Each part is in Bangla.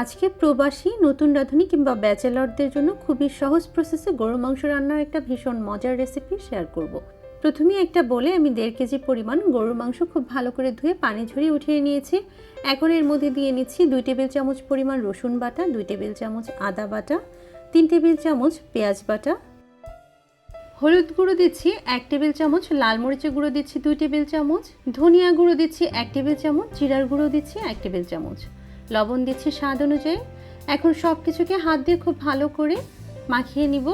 আজকে প্রবাসী, নতুন রাঁধুনি কিংবা ব্যাচেলরদের জন্য খুবই সহজ প্রসেসে গরু মাংস রান্নার একটা ভীষণ মজার রেসিপি শেয়ার করব। প্রথমেই একটা বলে আমি দেড় কেজি পরিমাণ গরুর মাংস খুব ভালো করে ধুয়ে পানি ঝরিয়ে উঠিয়ে নিয়েছি। এখন এর মধ্যে দিয়ে নিচ্ছি দুই টেবিল চামচ পরিমাণ রসুন বাটা, দুই টেবিল চামচ আদা বাটা, তিন টেবিল চামচ পেঁয়াজ বাটা। হলুদ গুঁড়ো দিচ্ছি এক টেবিল চামচ, লাল মরিচের গুঁড়ো দিচ্ছি দুই টেবিল চামচ, ধনিয়া গুঁড়ো দিচ্ছি এক টেবিল চামচ, জিরার গুঁড়ো দিচ্ছি এক টেবিল চামচ। লবণ দিচ্ছি স্বাদ অনুযায়ী। এখন সব কিছুকে হাত দিয়ে খুব ভালো করে মাখিয়ে নিব।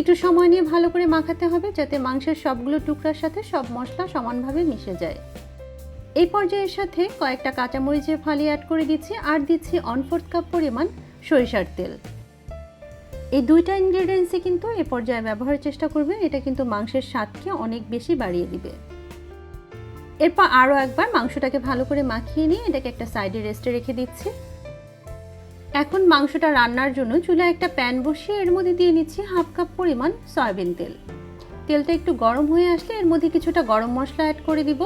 একটু সময় নিয়ে ভালো করে মাখাতে হবে যাতে মাংসের সবগুলো টুকরার সাথে সব মশলা সমানভাবে মিশে যায়। এই পর্যায়ের সাথে কয়েকটা কাঁচামরিচের ফালি অ্যাড করে দিচ্ছি আর দিচ্ছি ওয়ান ফোর্থ কাপ পরিমাণ সরিষার তেল। এই দুইটা ইনগ্রেডিয়েন্টসই কিন্তু এ পর্যায়ে ব্যবহারের চেষ্টা করবেন, এটা কিন্তু মাংসের স্বাদকে অনেক বেশি বাড়িয়ে দিবে। এরপর আরও একবার মাংসটাকে ভালো করে মাখিয়ে নিয়ে এটাকে একটা সাইডে রেস্টে রেখে দিচ্ছি। এখন মাংসটা রান্নার জন্য চুলায় একটা প্যান বসিয়ে এর মধ্যে দিয়ে নিচ্ছি হাফ কাপ পরিমাণ সয়াবিন তেল। তেলটা একটু গরম হয়ে আসলে এর মধ্যে কিছুটা গরম মশলা অ্যাড করে দিব।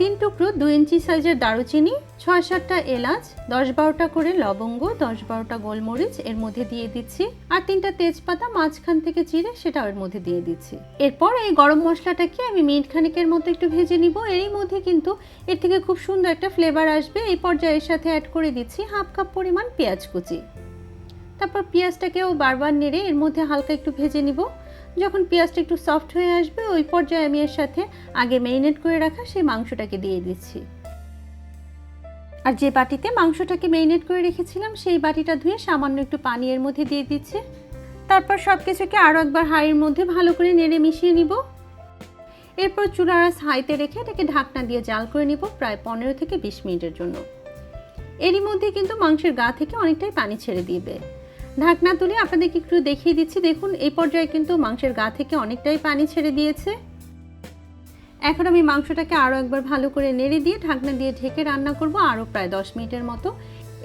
তিন টুকরো দু ইঞ্চি সাইজের দারুচিনি, ছয় সাতটা এলাচ, দশ বারোটা করে লবঙ্গ, দশ বারোটা গোলমরিচ এর মধ্যে দিয়ে দিচ্ছি আর তিনটা তেজপাতা মাঝখান থেকে চিড়ে সেটা এর মধ্যে দিয়ে দিচ্ছি। এরপর এই গরম মশলাটাকে আমি মিনিট খানিকের মতো একটু ভেজে নিব। এরই মধ্যে কিন্তু এর থেকে খুব সুন্দর একটা ফ্লেভার আসবে। এই পর্যায়ে এর সাথে অ্যাড করে দিচ্ছি হাফ কাপ পরিমাণ পেঁয়াজ কুচি। তারপর পেঁয়াজটাকেও বারবার নেড়ে এর মধ্যে হালকা একটু ভেজে নিব। যখন পেঁয়াজটা একটু সফট হয়ে আসবে, ওই পর্যায়ে আমি এর সাথে আগে মেরিনেট করে রাখা সেই মাংসটাকে দিয়ে দিচ্ছি। আর যে বাটিতে মাংসটাকে মেরিনেট করে রেখেছিলাম, সেই বাটিটা ধুয়ে সামান্য একটু পানি এর মধ্যে দিয়ে দিচ্ছি। তারপর সব কিছুকে আরও একবার হাঁড়ির মধ্যে ভালো করে নেড়ে মিশিয়ে নিব। এরপর চুলার হাইতে রেখে এটাকে ঢাকনা দিয়ে জাল করে নিব প্রায় পনেরো থেকে বিশ মিনিটের জন্য। এরই মধ্যে কিন্তু মাংসের গা থেকে অনেকটাই পানি ছেড়ে দিবে। ঢাকনা তুলে আপনাদেরকে একটু দেখিয়ে দিচ্ছি। দেখুন, এই পর্যায়ে কিন্তু মাংসের গা থেকে অনেকটাই পানি ছেড়ে দিয়েছে। এখন আমি মাংসটাকে আরও একবার ভালো করে নেড়ে দিয়ে ঢাকনা দিয়ে ঢেকে রান্না করব আরও প্রায় দশ মিনিটের মতো।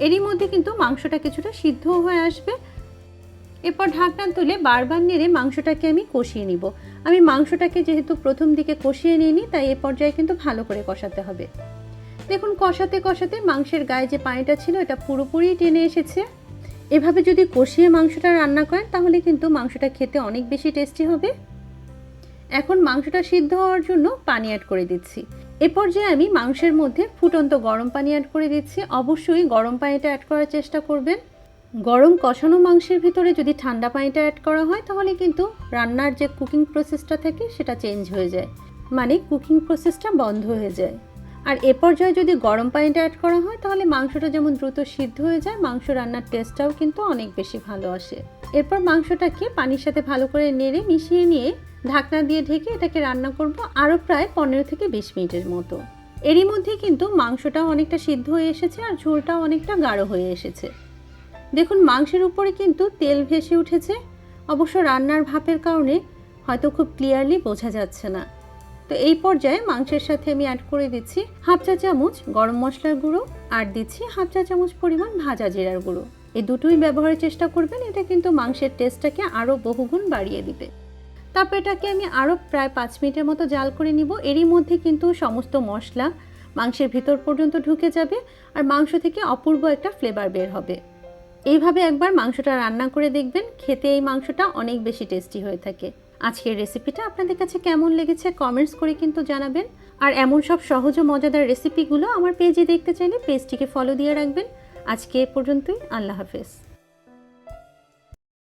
এরই মধ্যে কিন্তু মাংসটা কিছুটা সিদ্ধ হয়ে আসবে। এরপর ঢাকনা তুলে বারবার নেড়ে মাংসটাকে আমি কষিয়ে নিব। আমি মাংসটাকে যেহেতু প্রথম দিকে কষিয়ে নিইনি, তাই এ পর্যায়ে কিন্তু ভালো করে কষাতে হবে। দেখুন, কষাতে কষাতে মাংসের গায়ে যে পানিটা ছিল, এটা পুরোপুরি টেনে এসেছে। এভাবে যদি কষিয়ে মাংসটা রান্না করেন, তাহলে কিন্তু মাংসটা খেতে অনেক বেশি টেস্টি হবে। এখন মাংসটা সিদ্ধ হওয়ার জন্য পানি অ্যাড করে দিচ্ছি। এ পর্যায়ে আমি মাংসের মধ্যে ফুটন্ত গরম পানি অ্যাড করে দিচ্ছি। অবশ্যই গরম পানিটা অ্যাড করার চেষ্টা করবেন। গরম কষানো মাংসের ভিতরে যদি ঠান্ডা পানিটা অ্যাড করা হয়, তাহলে কিন্তু রান্নার যে কুকিং প্রসেসটা থাকে, সেটা চেঞ্জ হয়ে যায়। মানে কুকিং প্রসেসটা বন্ধ হয়ে যায়। আর এ পর্যায়ে যদি গরম পানিটা অ্যাড করা হয়, তাহলে মাংসটা যেমন দ্রুত সিদ্ধ হয়ে যায়, মাংস রান্নার টেস্টটাও কিন্তু অনেক বেশি ভালো আসে। এরপর মাংসটাকে পানির সাথে ভালো করে নেড়ে মিশিয়ে নিয়ে ঢাকনা দিয়ে ঢেকে এটাকে রান্না করব আরও প্রায় পনেরো থেকে বিশ মিনিটের মতো। এরই মধ্যে কিন্তু মাংসটাও অনেকটা সিদ্ধ হয়ে এসেছে আর ঝোলটাও অনেকটা গাঢ় হয়ে এসেছে। দেখুন, মাংসের উপরে কিন্তু তেল ভেসে উঠেছে। অবশ্য রান্নার ভাপের কারণে হয়তো খুব ক্লিয়ারলি বোঝা যাচ্ছে না। তো এই পর্যায়ে মাংসের সাথে আমি অ্যাড করে দিচ্ছি হাফ চা চামচ গরম মশলার গুঁড়ো আর দিচ্ছি হাফ চা চামচ পরিমাণ ভাজা জিরার গুঁড়ো। এই দুটোই ব্যবহারের চেষ্টা করবেন, এটা কিন্তু মাংসের টেস্টটাকে আরও বহুগুণ বাড়িয়ে দিবে। তারপর এটাকে আমি আরও প্রায় পাঁচ মিনিটের মতো জাল করে নিব। এরই মধ্যে কিন্তু সমস্ত মশলা মাংসের ভিতর পর্যন্ত ঢুকে যাবে আর মাংস থেকে অপূর্ব একটা ফ্লেভার বের হবে। এইভাবে একবার মাংসটা রান্না করে দেখবেন, খেতে এই মাংসটা অনেক বেশি টেস্টি হয়ে থাকে। আজকের রেসিপিটা আপনাদের কাছে কেমন লেগেছে কমেন্টস করে কিন্তু জানাবেন। আর এমন সব সহজ ও মজাদার রেসিপিগুলো আমার পেজে দেখতে চাইলে পেজটিকে ফলো দিয়ে রাখবেন। আজকে এ পর্যন্তই, আল্লাহ হাফেজ।